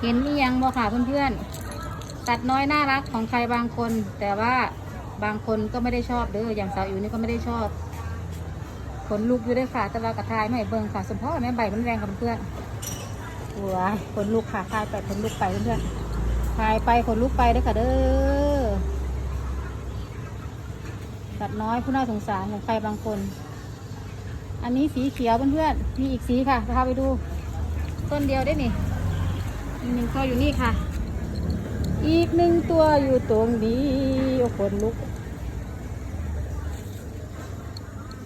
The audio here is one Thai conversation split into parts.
เห็นนี่ยังบ่ค่ะเพื่อนๆสัตว์น้อยน่ารักของใครบางคน แต่ว่าบางคนก็ไม่ได้ชอบเด้ออย่างสาวอิ๋วนี่ก็ไม่ได้ชอบขนลุกอยู่ด้วยค่ะแต่ว่ากระทายไม่เบิ่งค่ะสมพ่อแม่ใบมันแรงกับเพื่อนๆว้าขนลุกค่ะทายไปขนลุกไปเพื่อนๆทายไปขนลุกไปเด้ค่ะเด้อสัตว์น้อยผู้น่าสงสารของใครบางคน อันนี้สีเขียวเพื่อนๆมีอีกสีค่ะพาไปดู ต้นเดียวได้นี่ หนึ่งตัวอยู่นี่ค่ะ อีกหนึ่งตัวอยู่ตรงนี้โอ้ขนลุก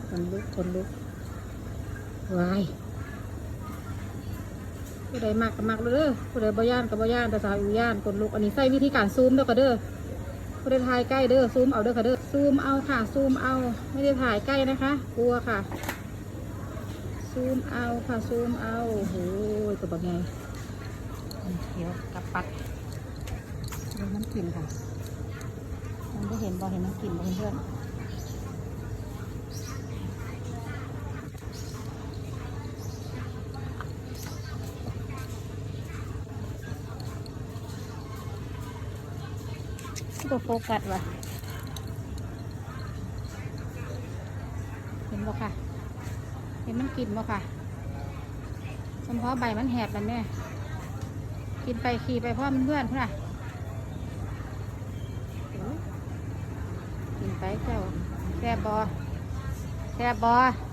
ขนลุกขนลุกวายผู้ใดมากก็มากเลยเด้อผู้ใดบ่ย่านก็บ่ย่านแต่สาวอยู่ย่านขนลุก อันนี้ใส่วิธีการซูมเด้อค่ะเด้อผู้ใดถ่ายใกล้เด้อซูมเอาเด้อค่ะเด้อซูมเอาค่ะซูมเอาไม่ได้ถ่ายใกล้นะคะ กลัวค่ะซูมเอาค่ะซูมเอาโอ้โหตัวบักไง เดี๋ยวกลับปัดดูน้ำกลิ่นค่ะมันได้เห็นบอเห็นน้ำกลิ่นบอเพื่อนตัวโฟกัสว่ะเห็นบ่ค่ะ เห็นมันกินบ่ค่ะเฉพาะใบมันแหบแล้วแม่ กินไปขี่ไปพ่อมันเพื่อนเพื่อนกินไปเจ้าแซ่บบอแซ่บบอ